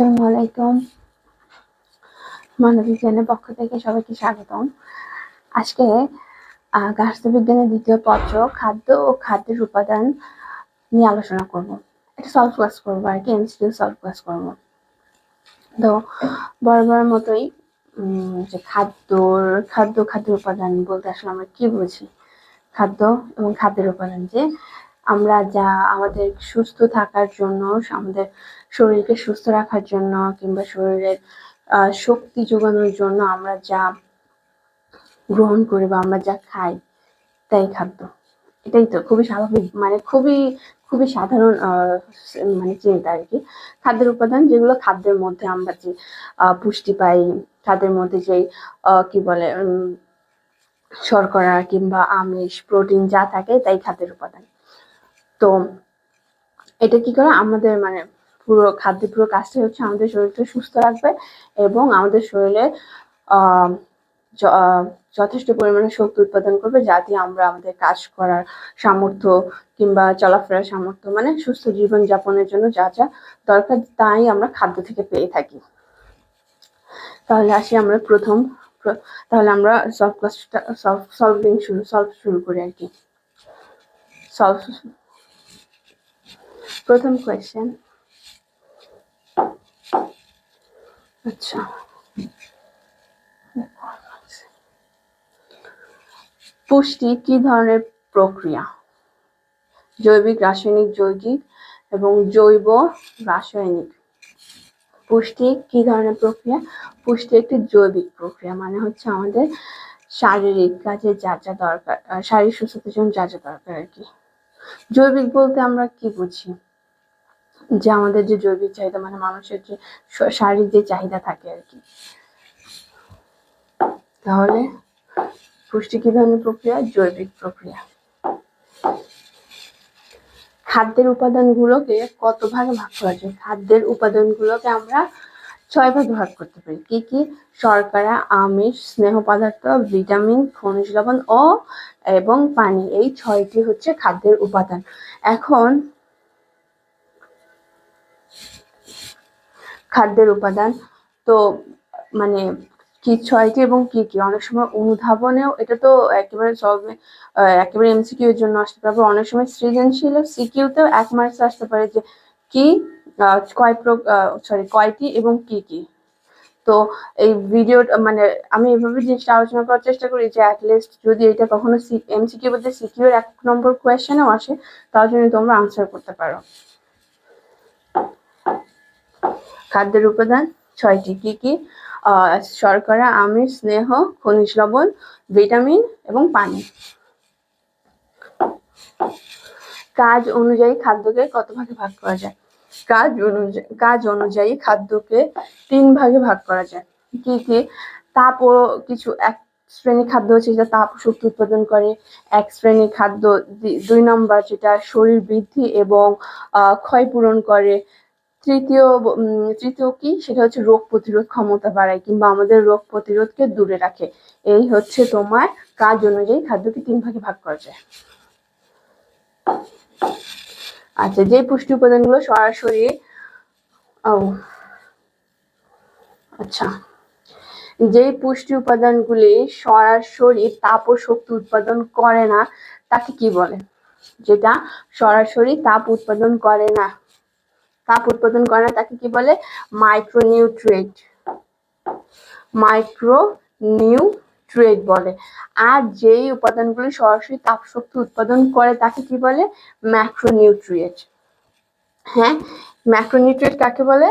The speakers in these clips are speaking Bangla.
আসসালামু আলাইকুম। মানবিজ্ঞানের পক্ষ থেকে সবাইকে স্বাগতম। আজকে আহ, গার্হস্থ্য বিজ্ঞানের দ্বিতীয় পত্র খাদ্য ও খাদ্যের উপাদান নিয়ে আলোচনা করব। একটা সলভ ক্লাস করব আর কি এমসিকিউ সলভ ক্লাস করব। তো বরাবর মতোই যে খাদ্যর খাদ্য খাদ্যের উপাদান বলতে আসলে আমরা কি বুঝি? খাদ্য এবং খাদ্যের উপাদান যে আমরা যা আমাদের সুস্থ থাকার জন্য আমাদের শরীরকে সুস্থ রাখার জন্য কিংবা শরীরের শক্তি যোগানোর জন্য আমরা যা গ্রহণ করি বা আমরা যা খাই, তাই খাদ্য। এটাই তো খুবই স্বাভাবিক মানে খুবই খুবই সাধারণ মানে চিন্তা আর কি। খাদ্যের উপাদান যেগুলো খাদ্যের মধ্যে আমরা যে পুষ্টি পাই, খাদ্যের মধ্যে যেই কি বলে শর্করা কিংবা আমিষ, প্রোটিন যা থাকে তাই খাদ্যের উপাদান। তো এটা কি করে আমাদের মানে পুরো খাদ্যের পুরো কাজটা হচ্ছে আমাদের শরীরকে সুস্থ রাখবে এবং আমাদের শরীরে যথেষ্ট পরিমাণে শক্তি উৎপাদন করবে যাতে আমরা আমাদের কাজ করার সামর্থ্য কিংবা চলাফেরার সামর্থ্য মানে সুস্থ জীবন যাপনের জন্য যা যা দরকার তাই আমরা খাদ্য থেকে পেয়ে থাকি। তাহলে আসি আমরা প্রথম তাহলে আমরা সলভ ক্লাসটা সলভ সলভিং শুরু সলভ শুরু করি আর কি। সলভ প্রথম কোয়েশ্চেন আচ্ছা। পুষ্টি কি ধরনের প্রক্রিয়া? জৈবিক, রাসায়নিক, যৌগিক এবং জৈব, রাসায়নিক। পুষ্টি কি ধরনের প্রক্রিয়া? পুষ্টি একটি জৈবিক প্রক্রিয়া মানে হচ্ছে আমাদের শারীরিক কাজে যা যা দরকার শারীরিক সুস্থতার জন্য যা যা দরকার আর কি। জৈবিক বলতে আমরা কি বুঝি? যে আমাদের যে জৈবিক চাহিদা মানে মানুষের যে শারীরিক যে চাহিদা থাকে আর কি। তাহলে পুষ্টি কি ধরনের প্রক্রিয়া? জৈবিক প্রক্রিয়া। খাদ্যের উপাদানগুলোকে কত ভাগে ভাগ করা যায়? খাদ্যের উপাদানগুলোকে আমরা ছয় ভাগে ভাগ করতে পারি। কি কি? শর্করা, আমিষ, স্নেহ পদার্থ, ভিটামিন, খনিজ লবণ ও এবং পানি। এই ছয়টি হচ্ছে খাদ্যের উপাদান। এখন খাদ্যের উপাদান। তো মানে কি ছয়টি এবং কি কি? অনেক সময় অনুধাবনেও এটা তো একেবারে সব একেবারে এমসিকিউ এর জন্য আসতে পারবে অনেক সময় সৃজনশীল সিকিউতেও এক মার্কস আসতে পারে যে কি কয় সরি কয়টি এবং কি কি? তো, এই ভিডিও মানে আমি এভাবে জিনিসটা আলোচনা করার চেষ্টা করি যে অ্যাটলিস্ট যদি এটা কখনো এমসিকিউ বলতে সিকিউ এর এক নম্বর কোয়েশ্চেনেও আসে তার জন্য তোমরা আনসার করতে পারো। খাদ্যের উপাদান, ছয়টি কি কি? শর্করা, আমিষ, স্নেহ, খনিজ লবণ, ভিটামিন এবং পানি। কাজ অনুযায়ী খাদ্যকে কত ভাগে ভাগ করা যায়? কাজ অনুযায়ী কাজ অনুযায়ী খাদ্যকে তিন ভাগে ভাগ করা যায়। কি কি? তাপ ও কিছু এক শ্রেণি খাদ্য হচ্ছে যেটা তাপ শক্তি উৎপাদন করে। এক শ্রেণি খাদ্য দুই নম্বর যেটা শরীর বৃদ্ধি এবং ক্ষয় পূরণ করে। তৃতীয় তৃতীয় কি? সেটা হচ্ছে রোগ প্রতিরোধ ক্ষমতা বাড়ায় কিংবা আমাদের রোগ প্রতিরোধকে দূরে রাখে। এই হচ্ছে তোমার কাজ অনুযায়ী খাদ্যকে তিন ভাগে ভাগ করা যায়। আচ্ছা যে পুষ্টি উপাদানগুলো সরাসরি আচ্ছা। যে পুষ্টি উপাদানগুলি সরাসরি তাপ ও শক্তি উৎপাদন করে না, তাকে কি বলে? যেটা সরাসরি তাপ উৎপাদন করে না। তাপ উৎপাদন করে না, তাকে কি বলে? মাইক্রোনিউট্রিয়েন্ট মাইক্রো নিউট্রিয়েন্ট বলে। আর যেই উপাদানগুলি সরাসরি তাপ শক্তি উৎপাদন করে, তাকে কি বলে? ম্যাক্রোনিউট্রিয়েন্ট হ্যাঁ ম্যাক্রোনিউট্রিয়েন্ট কাকে বলে?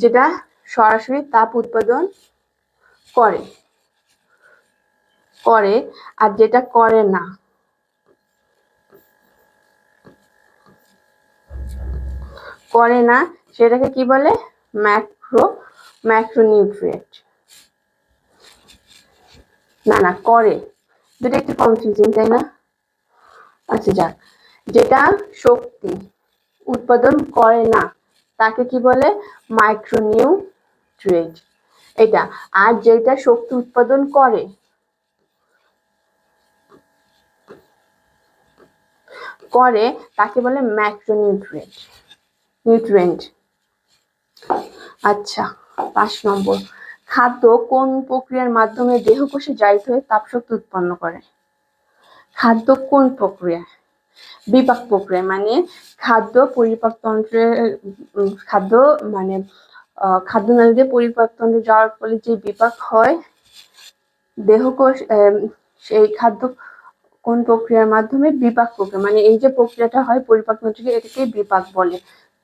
যেটা সরাসরি তাপ উৎপাদন করে। করে, আর যেটা করে না। করে না, সেটাকে কি বলে? Macro, macronutrient. না না, করে। দুটো একটু কনফিউজিং তাই না? আচ্ছা যাক। যেটা শক্তি উৎপাদন করে না, তাকে কি বলে? মাইক্রোনিউট্রিয়েন্ট। এটা, আর যেটা শক্তি উৎপাদন করে করে, তাকে বলে ম্যাক্রোনিউট্রিয়েন্ট। নিউট্রিয়েন্ট আচ্ছা পাঁচ নম্বর। খাদ্য কোন প্রক্রিয়ার মাধ্যমে দেহকোষে জারিত হয়ে তাপশক্তি উৎপন্ন করে? খাদ্য কোন প্রক্রিয়া? বিপাক প্রক্রিয়া মানে খাদ্য পরিপাক তন্ত্রের উম, খাদ্য মানে আহ, খাদ্য নালীতে পরিপাক তন্ত্রে যাওয়ার ফলে যে বিপাক হয় দেহকোষ সেই খাদ্য কোন প্রক্রিয়ার মাধ্যমে বিপাক প্রক্রিয়া মানে এই যে প্রক্রিয়াটা হয় পরিপাক তন্ত্রকে এটাকে বিপাক বলে।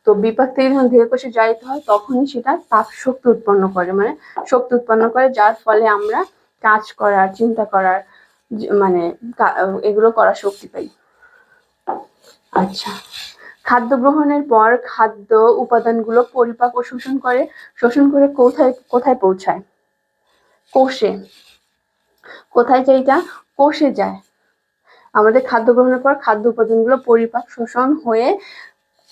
তো বিপাক থেকে যখন দেহকোষে জারিত হয়, তখনই সেটা তাপ শক্তি উৎপন্ন করে। মানে শক্তি উৎপন্ন করে, যার ফলে আমরা কাজ করার, চিন্তা করার মানে এগুলো করার শক্তি পাই। আচ্ছা। খাদ্য গ্রহণের পর খাদ্য উপাদানগুলো পরিপাক ও শোষণ করে শোষণ করে কোথায় কোথায় পৌঁছায়? কোষে। কোথায় যায় এটা? কোষে যায়। আমাদের খাদ্য গ্রহণের পর খাদ্য উপাদানগুলো পরিপাক, শোষণ হয়ে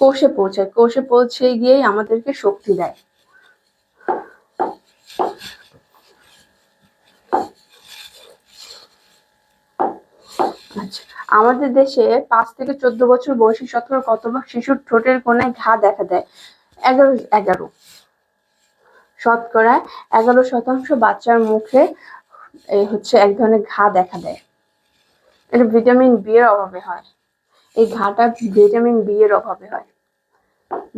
কোষে পৌঁছায়। কোষে পৌঁছে গিয়েই আমাদেরকে শক্তি দেয়। আচ্ছা আমাদের দেশে পাঁচ থেকে চোদ্দ বছর বয়সী শতকরা কত ভাগ শিশুর ঠোঁটের কোনায় ঘা দেখা দেয়? এগারো এগারো। শতকরা এগারো শতাংশ বাচ্চার মুখে এই হচ্ছে এক ধরনের ঘা দেখা দেয়। এটা ভিটামিন বি এর অভাবে হয়। এই ঘাটা ভিটামিন বি এর অভাবে হয়।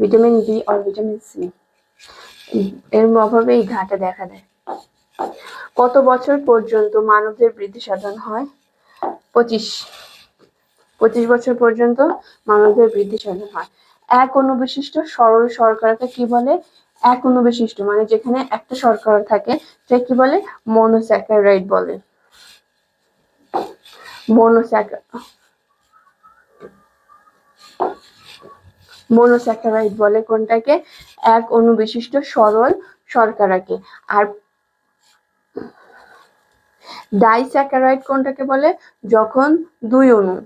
ভিটামিন বি আর ভিটামিন সি এর অভাবে এই ঘাটা দেখা দেয়। কত বছর পর্যন্ত মানবদের বৃদ্ধি সাধন হয়? পঁচিশ। পঁচিশ বছর পর্যন্ত মানবদের বৃদ্ধি সাধন হয়। এক অনুবিশিষ্ট সরল শর্করাকে কি বলে? এক অনুবিশিষ্ট মানে যেখানে একটা শর্করা থাকে সেটা কি বলে? মনোস্যাকারাইড বলে। মনোস্যাকা মনোস্যাকারাইড বলে কোনটাকে? এক অনুবিশিষ্ট সরল শর্করাকে। আর ডাইস্যাকারাইড কোনটাকে বলে? যখন দুই অণু।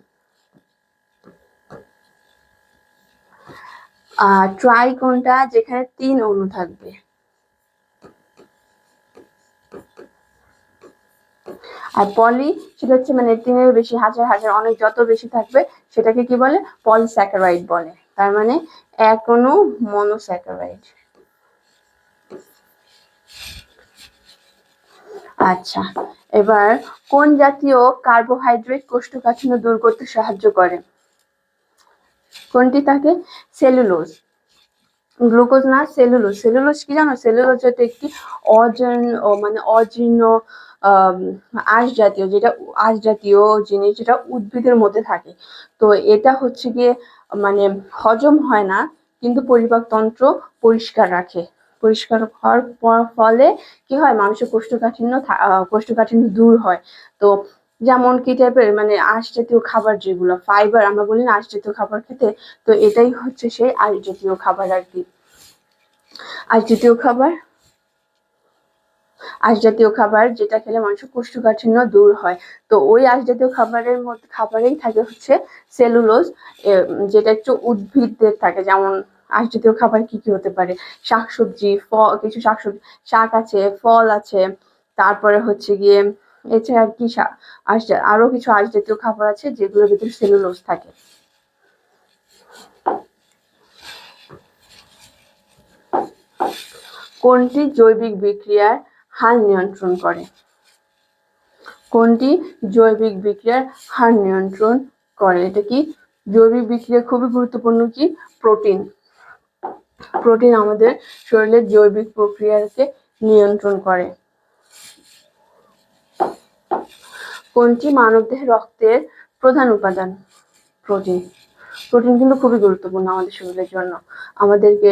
আর ট্রাই কোনটা? যেখানে তিন অণু থাকবে। আর পলি, সেটা হচ্ছে মানে তিনের বেশি, হাজার হাজার, অনেক যত বেশি থাকবে, সেটাকে কি বলে? পলিস্যাকারাইড বলে। তার মানে এক অণু মনোস্যাকারাইড আচ্ছা এবার কোন জাতীয় কার্বোহাইড্রেট কোষ্ঠকাঠিন্য দূর করতে সাহায্য করে? কোনটি থাকে সেলুলোজ গ্লুকোজ না সেলুলোজ সেলুলোজ কি জানো? সেলুলোজ হচ্ছে একটি অজীর্ণ মানে অজীর্ণ আঁশ জাতীয়, যেটা আঁশ জাতীয় জিনিস যেটা উদ্ভিদের মধ্যে থাকে। তো এটা হচ্ছে গিয়ে মানে হজম হয় না, কিন্তু পরিপাক তন্ত্র পরিষ্কার রাখে। পরিষ্কার হওয়ার ফলে কি হয়, মানুষের কোষ্ঠকাঠিন্য কোষ্ঠকাঠিন্য দূর হয়। তো যেমন কি টাইপের মানে আঁশ জাতীয় খাবার যেগুলো ফাইবার আমরা বলি না আঁশ জাতীয় খাবার খেতে, তো এটাই হচ্ছে সেই আঁশ জাতীয় খাবার আর কি। আঁশ জাতীয় খাবার আঁশ জাতীয় খাবার যেটা খেলে মানুষের কোষ্ঠকাঠিন্য দূর হয়। তো ওই আঁশ জাতীয় খাবারের মধ্যে খাবারেই থাকে হচ্ছে সেলুলোজ যেটা একটু উদ্ভিদদের থাকে। যেমন আঁশ জাতীয় খাবার কি কি হতে পারে? শাকসবজি ফল কিছু শাকসবজি, শাক আছে, ফল আছে, তারপরে হচ্ছে গিয়ে এছাড়া আর কি আঁশ জা- আরও কিছু আঁশ জাতীয় খাবার আছে যেগুলোর ভিতরে সেলুলোজ থাকে। কোনটি জৈবিক বিক্রিয়ার হার নিয়ন্ত্রণ করে। কোনটি? জৈবিক বিক্রিয়ার হার নিয়ন্ত্রণ করে। এটা কি? জৈবিক বিক্রিয়া খুবই গুরুত্বপূর্ণ কি? প্রোটিন। প্রোটিন আমাদের শরীরের জৈবিক প্রক্রিয়াকে নিয়ন্ত্রণ করে। কোনটি? মানবদেহের রক্তের প্রধান উপাদান, প্রোটিন। প্রোটিন কিন্তু খুবই গুরুত্বপূর্ণ আমাদের শরীরের জন্য। আমাদেরকে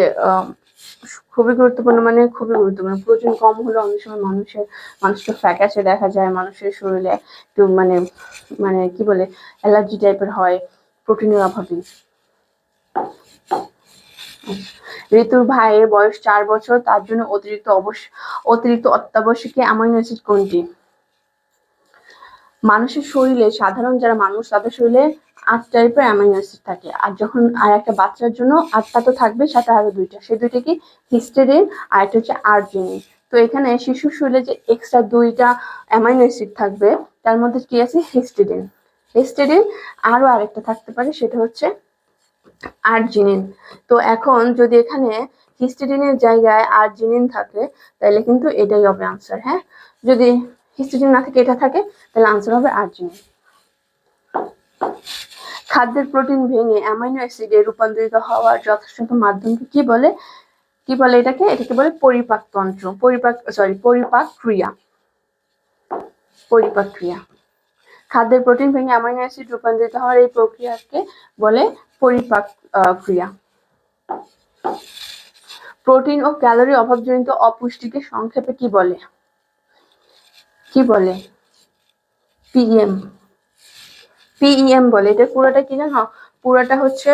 খুবই গুরুত্বপূর্ণ মানে খুবই গুরুত্বপূর্ণ। প্রোটিন কম হলে অনেক সময় মানুষের মানুষকে ফ্যাকাশে দেখা যায়, মানুষের শরীরে একটু মানে মানে কি বলে, অ্যালার্জি টাইপের হয়, প্রোটিনের অভাবে। ঋতুর ভাইয়ের বয়স চার বছর, তার জন্য অতিরিক্ত অবশ্য অতিরিক্ত অত্যাবশ্যকীয় অ্যামাইনো অ্যাসিড কোনটি? মানুষের শরীরে, সাধারণ যারা মানুষ, তাদের শরীরে আট টাইপের অ্যামাইনো অ্যাসিড থাকে। আর যখন আর একটা বাচ্চার জন্য আটটা তো থাকবে, সাথে আরও দুইটা। সেই দুইটা কি? হিস্টেরিন আর একটা হচ্ছে আর্জিনিন তো এখানে শিশুর শরীরে যে এক্সট্রা দুইটা অ্যামাইনো অ্যাসিড থাকবে, তার মধ্যে কি আছে? হিস্টেরিন হিস্টেরিন আরও আরেকটা থাকতে পারে, সেটা হচ্ছে আর্জিনিন তো এখন যদি এখানে হিস্টিডিনের জায়গায় আর্জিনিন থাকে, তাহলে কিন্তু এটাই হবে আনসার হ্যাঁ? যদি হিস্টিডিন না থাকে, এটা থাকে, তাহলে আনসার হবে আর্জিনিন খাদ্যের প্রোটিন ভেঙে অ্যামাইনো অ্যাসিডে রূপান্তরিত হওয়ার যথাযথ মাধ্যমকে কি বলে? কি বলে এটাকে? এটাকে বলে পরিপাক তন্ত্র পরিপাক সরি পরিপাক ক্রিয়া পরিপাক ক্রিয়া খাদ্যের প্রোটিন ভেঙে অ্যামাইনো অ্যাসিড রূপান্তরিত হওয়ার এই প্রক্রিয়াকে বলে পরিপাক ক্রিয়া প্রোটিন ও ক্যালোরি অভাবজনিত অপুষ্টিকে সংক্ষেপে কি বলে? কি বলে? পিএম পিইএম বলে, এটা পুরোটা কি জানো? পুরোটা হচ্ছে,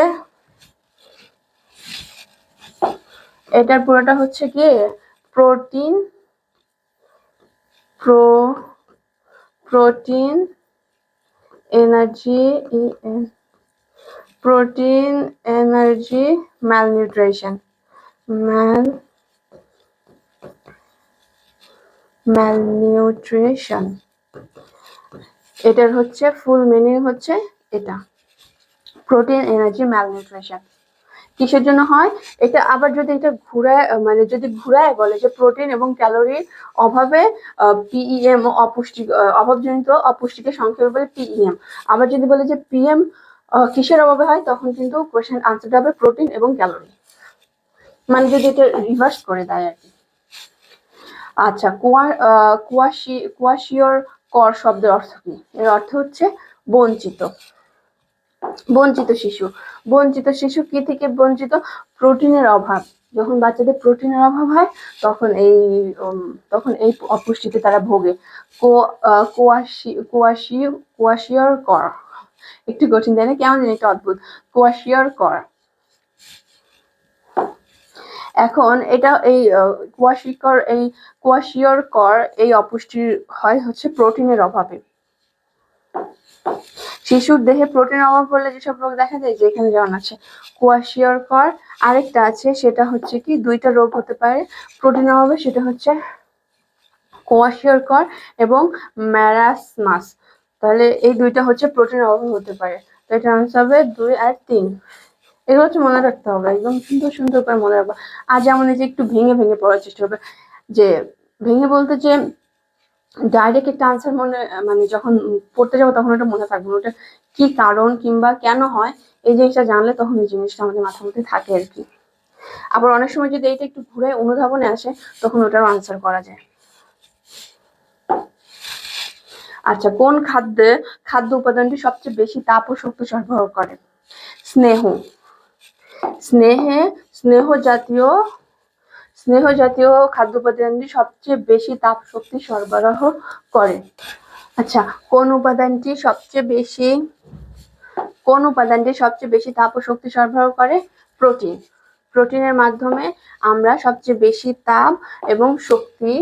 এটার পুরোটা হচ্ছে কি? Protein, pro, protein, energy protein, energy malnutrition mal malnutrition এটার হচ্ছে ফুল মিনিং হচ্ছে এটা। প্রোটিন এনার্জি ম্যালনিউট্রিশন কিসের জন্য হয়? এটা আবার যদি এটা ঘুরায় মানে যদি ঘুরায় বলে যে প্রোটিন এবং ক্যালোরির অভাবে পিইএম অপুষ্টি অভাবজনিত অপুষ্টিকে সংক্ষেপে বলে পিইএম আবার যদি বলে যে পিএম কিসের অভাবে হয়? তখন কিন্তু কোয়েশ্চেন আনসারটা হবে প্রোটিন এবং ক্যালোরি মানে যদি এটা রিভার্স করে দেয় আর কি। আচ্ছা কুয়া কুয়াশি কুয়াশিয়র কর শব্দের অর্থ কি? এর অর্থ হচ্ছে বঞ্চিত। বঞ্চিত শিশু। বঞ্চিত শিশু কি থেকে বঞ্চিত? প্রোটিনের অভাব। যখন বাচ্চাদের প্রোটিনের অভাব হয়, তখন এই তখন এই অপুষ্টিতে তারা ভোগে। কুয়াশি কুয়াশি কুয়াশিয়র কর। একটু কঠিন তাই না? কেমন জানি একটা অদ্ভুত। কুয়াশিয়র কর। এখন এটা এই কুয়াশিকর এই কুয়াশিয়র কর, এই অপুষ্টির হয় হচ্ছে প্রোটিনের অভাবে। শিশুর দেহে প্রোটিন অভাব হলে যেসব রোগ দেখা যায় যে এখানে যেমন আছে কুয়াশিয়র কর, আরেকটা আছে সেটা হচ্ছে কি, দুইটা রোগ হতে পারে। প্রোটিন অভাবে সেটা হচ্ছে কোয়াশিয়র কর এবং ম্যারাসমাস। তাহলে এই দুইটা হচ্ছে প্রোটিন অভাব হতে পারে। তো এটা আনসার হবে দুই আর তিন। এগুলো হচ্ছে মনে রাখতে হবে, একদম সুন্দর সুন্দর করে মনে রাখব। আর যেমন এই যে একটু ভেঙে ভেঙে পড়ার চেষ্টা করবে, যে ভেঙে বলতে যে ডাইরেক্ট একটা আনসার মনে মানে যখন পড়তে যাব তখন ওটা মনে থাকবে। ওটা কি কারণ কিংবা কেন হয়, এই জিনিসটা জানলে তখন এই জিনিসটা আমাদের মাথার মধ্যে থাকে আর কি। আবার অনেক সময় যদি এইটা একটু ঘুরে অনুধাবনে আসে, তখন ওটারও আনসার করা যায়। আচ্ছা কোন খাদ্যে খাদ্য উপাদানটি সবচেয়ে বেশি তাপ ও শক্তি সরবরাহ করে? স্নেহ স্নেহে স্নেহ জাতীয় স্নেহ জাতীয় খাদ্য উপাদানটি সবচেয়ে বেশি তাপ শক্তি সরবরাহ করে। আচ্ছা কোন উপাদানটি সবচেয়ে বেশি, কোন উপাদানটি সবচেয়ে বেশি তাপ ও শক্তি সরবরাহ করে? প্রোটিন। প্রোটিনের মাধ্যমে আমরা সবচেয়ে বেশি তাপ এবং শক্তি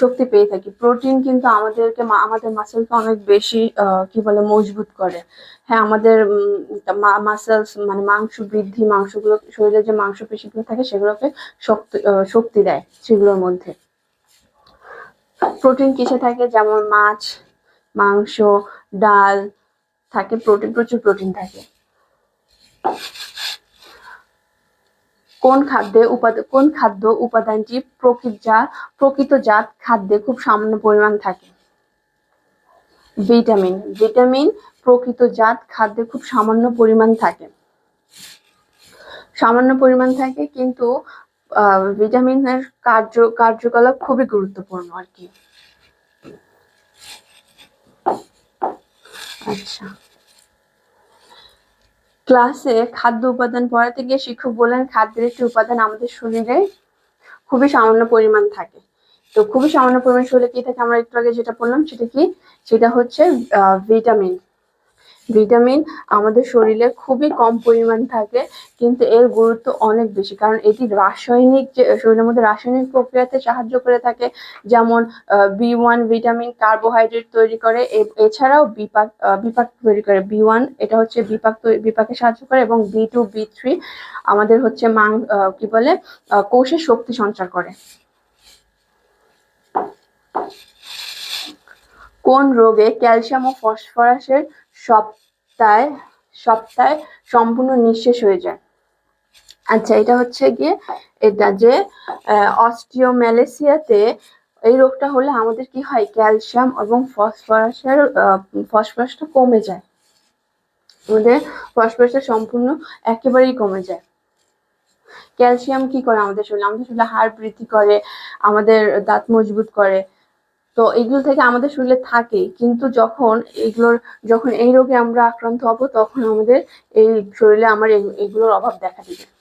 শক্তি পেয়ে থাকি। প্রোটিন কিন্তু আমাদেরকে আমাদের মাসেলকে অনেক বেশি কি বলে, মজবুত করে। হ্যাঁ আমাদের মাসেলস মানে মাংস বৃদ্ধি, মাংসগুলো শরীরে যে মাংস পেশিগুলো থাকে, সেগুলোকে শক্তি শক্তি দেয় সেগুলোর মধ্যে। প্রোটিন কিসে থাকে? যেমন মাছ, মাংস, ডাল থাকে, প্রোটিন, প্রচুর প্রোটিন থাকে। কোন খাদ্যে উপাদান কোন খাদ্য উপাদানটি প্রকৃতজাত প্রকৃতজাত খাদ্যে খুব সামান্য পরিমাণ থাকে? ভিটামিন ভিটামিন প্রকৃতজাত খাদ্যে খুব সামান্য পরিমাণ থাকে। সামান্য পরিমাণ থাকে কিন্তু ভিটামিনের কার্য, কার্যকলাপ খুবই গুরুত্বপূর্ণ আর কি। আচ্ছা। ক্লাসে খাদ্য উপাদান পড়াতে গিয়ে শিক্ষক বললেন, খাদ্যের একটি উপাদান আমাদের শরীরে খুবই সামান্য পরিমাণ থাকে। তো খুবই সামান্য পরিমাণ শরীরে কি থাকে? আমরা একটু আগে যেটা বললাম সেটা কি? সেটা হচ্ছে ভিটামিন ভিটামিন আমাদের শরীরে খুবই কম পরিমাণ থাকে কিন্তু এর গুরুত্ব অনেক বেশি। কারণ এটি রাসায়নিক যে শরীরের মধ্যে রাসায়নিক প্রক্রিয়াতে সাহায্য করে থাকে যেমন বি ওয়ান ভিটামিন কার্বোহাইড্রেট তৈরি করে এছাড়াও বিপাক বিপাক তৈরি করে বি ওয়ান এটা হচ্ছে বিপাক বিপাকে সাহায্য করে এবং বি টু বি থ্রি আমাদের হচ্ছে মাং কি বলে আহ, কোষে শক্তি সঞ্চার করে। কোন রোগে ক্যালসিয়াম ও ফসফরাসের সপ্তাহে সপ্তাহে সম্পূর্ণ নিঃশেষ হয়ে যায়। আচ্ছা এটা হচ্ছে গিয়ে, এটা যে অস্টিওম্যালেসিয়াতে এই রোগটা হলে আমাদের কি হয়? ক্যালসিয়াম এবং ফসফরাসের ফসফরাসটা কমে যায়। আমাদের ফসফরাসটা সম্পূর্ণ একেবারেই কমে যায়। ক্যালসিয়াম কি করে আমাদের শরীরে? আমাদের শরীরে হাড় বৃদ্ধি করে, আমাদের দাঁত মজবুত করে তো এগুলো থেকে আমাদের শরীরে থাকে কিন্তু যখন এগুলোর, যখন এই রোগে আমরা আক্রান্ত হব, তখন আমাদের এই শরীরে আমার এগু- এগুলোর অভাব দেখা দিবে।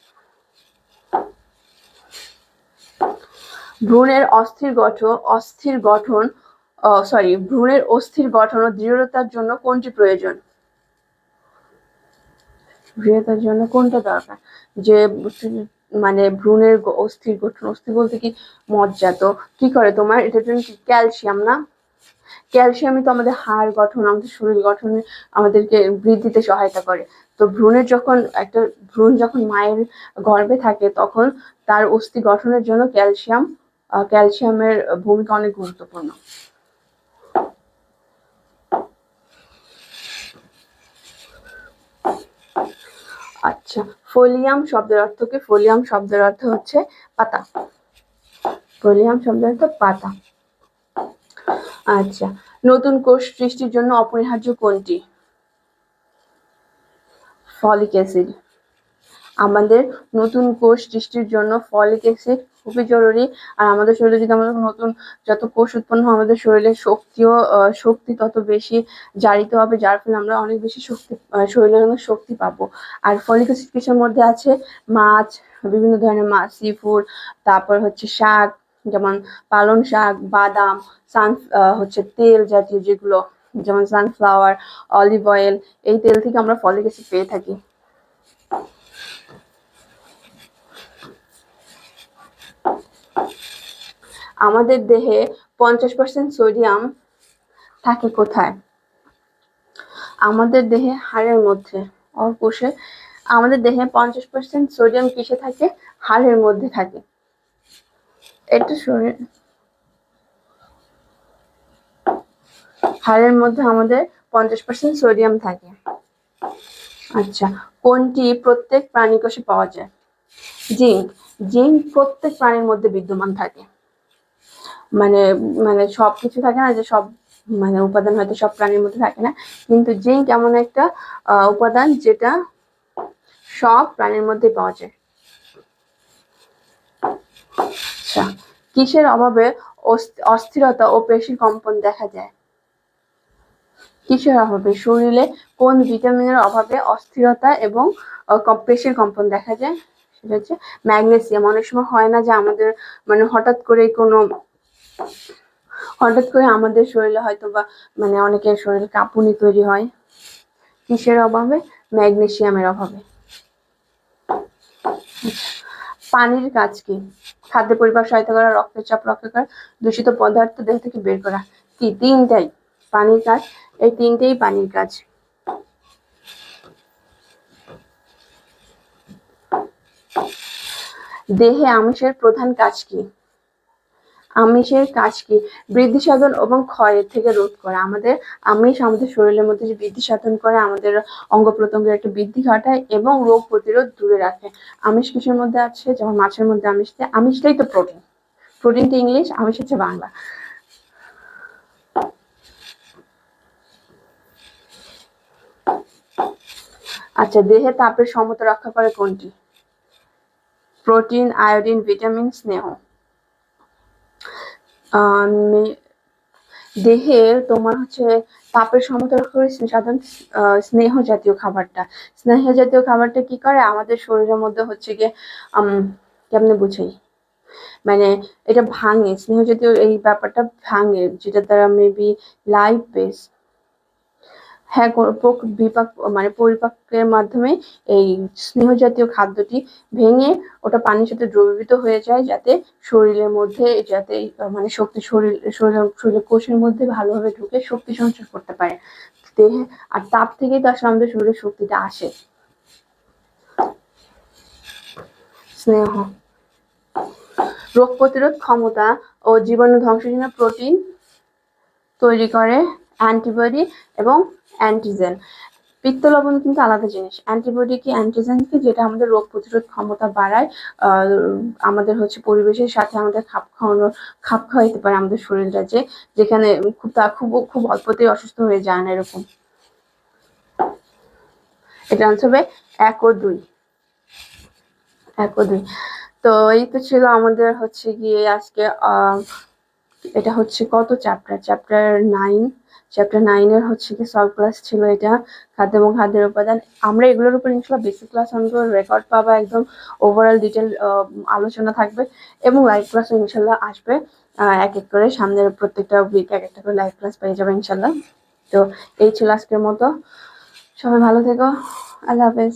ভ্রূণের অস্থির গঠন অস্থির গঠন সরি ভ্রূণের অস্থির গঠন ও দৃঢ়তার জন্য কোনটি প্রয়োজন? দৃঢ়তার জন্য কোনটা দরকার? যে মানে ভ্রূণের অস্থির গঠন, অস্থির বলতে কি? মজ্জা। তো কি করে তোমার? এটার জন্য ক্যালসিয়াম না? ক্যালসিয়ামই তো আমাদের হাড় গঠন, আমাদের শরীর গঠনে আমাদেরকে বৃদ্ধিতে সহায়তা করে। তো ভ্রূণের যখন একটা ভ্রূণ যখন মায়ের গর্ভে থাকে, তখন তার অস্থি গঠনের জন্য ক্যালসিয়াম ক্যালসিয়ামের ভূমিকা অনেক গুরুত্বপূর্ণ। আচ্ছা। ফোলিয়াম শব্দের অর্থ কি ফোলিয়াম শব্দের অর্থ হচ্ছে পাতা। ফোলিয়াম শব্দের অর্থ পাতা। আচ্ছা নতুন কোষ সৃষ্টির জন্য অপরিহার্য কোনটি? Folic acid. আমাদের নতুন কোষ সৃষ্টির জন্য ফলিক অ্যাসিড খুবই জরুরি। আর আমাদের শরীরে যদি আমাদের নতুন যত কোষ উৎপন্ন হয়, আমাদের শরীরে শক্তিও শক্তি তত বেশি জারিত হবে, যার ফলে আমরা অনেক বেশি শক্তি শরীরের মধ্যে শক্তি পাবো। আর ফলিক অ্যাসিড মধ্যে আছে মাছ, বিভিন্ন ধরনের মাছ সি ফুড তারপর হচ্ছে শাক, যেমন পালং শাক, বাদাম সান হচ্ছে তেল জাতীয় যেগুলো, যেমন সানফ্লাওয়ার অলিভ অয়েল এই তেল থেকে আমরা ফলিক অ্যাসিড পেয়ে থাকি। আমাদের দেহে পঞ্চাশ পার্সেন্ট সোডিয়াম থাকে কোথায়? আমাদের দেহে হাড়ের মধ্যে। অর্কোষে আমাদের দেহে পঞ্চাশ পার্সেন্ট সোডিয়াম কিসে থাকে? হাড়ের মধ্যে থাকে। এটা শরীর হাড়ের মধ্যে আমাদের পঞ্চাশ পার্সেন্ট সোডিয়াম থাকে। আচ্ছা কোনটি প্রত্যেক প্রাণী কোষে পাওয়া যায়? জিঙ্ক। জিঙ্ক প্রত্যেক প্রাণীর মধ্যে বিদ্যমান থাকে। মানে মানে সব কিছু থাকে না যে সব মানে উপাদান হয়তো সব প্রাণীর মধ্যে থাকে না। কিন্তু জিঙ্ক এমন একটা উপাদান যেটা সব প্রাণীর মধ্যে পাওয়া যায়। আচ্ছা কিসের অভাবে অস্থ- অস্থিরতা ও পেশি কম্পন দেখা যায়? কিসের অভাবে? শরীরে কোন ভিটামিনের অভাবে অস্থিরতা এবং পেশির কম্পন দেখা যায়? সেটা হচ্ছে ম্যাগনেসিয়াম, অনেক সময় হয় না যে আমাদের মানে হঠাৎ করে কোনো, হঠাৎ করে আমাদের শরীরে হয়তো বা মানে অনেকের শরীরে কাঁপুনি তৈরি হয়। কিসের অভাবে? ম্যাগনেসিয়ামের অভাবে। পানির কাজ কি? খাদ্য পরিবার সহায়তা করা, রক্তের চাপ রক্ষা করা, দূষিত পদার্থ দেহ থেকে বের করা। কি? তিনটাই পানির কাজ। এই তিনটেই পানির কাজ। দেহে আমিষের প্রধান কাজ কি? আমিষের কাজ কি? বৃদ্ধি সাধন এবং ক্ষয়ের থেকে রোধ করা। আমাদের আমিষ আমাদের শরীরের মধ্যে যে বৃদ্ধি সাধন করে, আমাদের অঙ্গ প্রত্যঙ্গের একটা বৃদ্ধি ঘটায় এবং রোগ প্রতিরোধ দূরে রাখে। আমিষ কিসের মধ্যে আছে? যেমন মাছের মধ্যে আমিষ দেয়। আমিষটাই তো প্রোটিন প্রোটিনটা ইংলিশ, আমিষ হচ্ছে বাংলা। আচ্ছা দেহে তাপের সমতা রক্ষা করে কোনটি? প্রোটিন আয়োডিন ভিটামিন স্নেহ। আহ, মে- দেহে তোমার হচ্ছে তাপের সমতা রক্ষা করে সাধারণ স্নেহ জাতীয় খাবারটা। স্নেহ জাতীয় খাবারটা কি করে? আমাদের শরীরের মধ্যে হচ্ছে গিয়ে কেমনে বুঝাই? মানে এটা ভাঙে স্নেহ জাতীয় এই ব্যাপারটা ভাঙে যেটা দ্বারা মেবি লাইফ বেস হ্যাঁ বিপাক মানে পরিপাকের মাধ্যমে এই স্নেহ জাতীয় খাদ্যটি ভেঙে ওটা পানির সাথে দ্রবীভূত হয়ে যায় যাতে শরীরের মধ্যে, যাতে মানে শক্তি শরীর শরীর, শরীরের কোষের মধ্যে ভালোভাবে ঢুকে শক্তি সঞ্চার করতে পারে। দেহে আর তাপ থেকেই তো আসলে আমাদের শরীরের শক্তিটা আসে। স্নেহ। রোগ প্রতিরোধ ক্ষমতা ও জীবাণু ধ্বংসজন্য প্রোটিন তৈরি করে, অ্যান্টিবডি এবং অ্যান্টিজেন পিত্ত লবণ কিন্তু আলাদা জিনিস। অ্যান্টিবডি কি অ্যান্টিজেন কি যেটা আমাদের রোগ প্রতিরোধ ক্ষমতা বাড়ায় আমাদের হচ্ছে পরিবেশের সাথে আমাদের খাপ খাওয়ানো, খাপ খাওয়াইতে পারে আমাদের শরীরটা যে, যেখানে খুব তা খুব খুব অল্পতেই অসুস্থ হয়ে যায় না এরকম। এটা আনসার হবে এক ও দুই। এক ও দুই। তো এই তো ছিল আমাদের হচ্ছে গিয়ে আজকে এটা হচ্ছে কত চ্যাপ্টার চ্যাপ্টার নাইন চ্যাপ্টার নাইনের হচ্ছে কি সলভ ক্লাস ছিল এটা, খাদ্য এবং খাদ্যের উপাদান। আমরা এগুলোর উপর ইনশাল্লাহ বেসিক ক্লাস অনগুলো রেকর্ড পাবা, একদম ওভারঅল ডিটেল আলোচনা থাকবে এবং লাইভ ক্লাসও ইনশাল্লাহ আসবে এক এক করে সামনের প্রত্যেকটা উইক এক একটা করে লাইভ ক্লাস পেয়ে যাবে ইনশাল্লাহ। তো এই ছিল আজকের মতো। সবাই ভালো থেকো। আল্লাহ হাফেজ।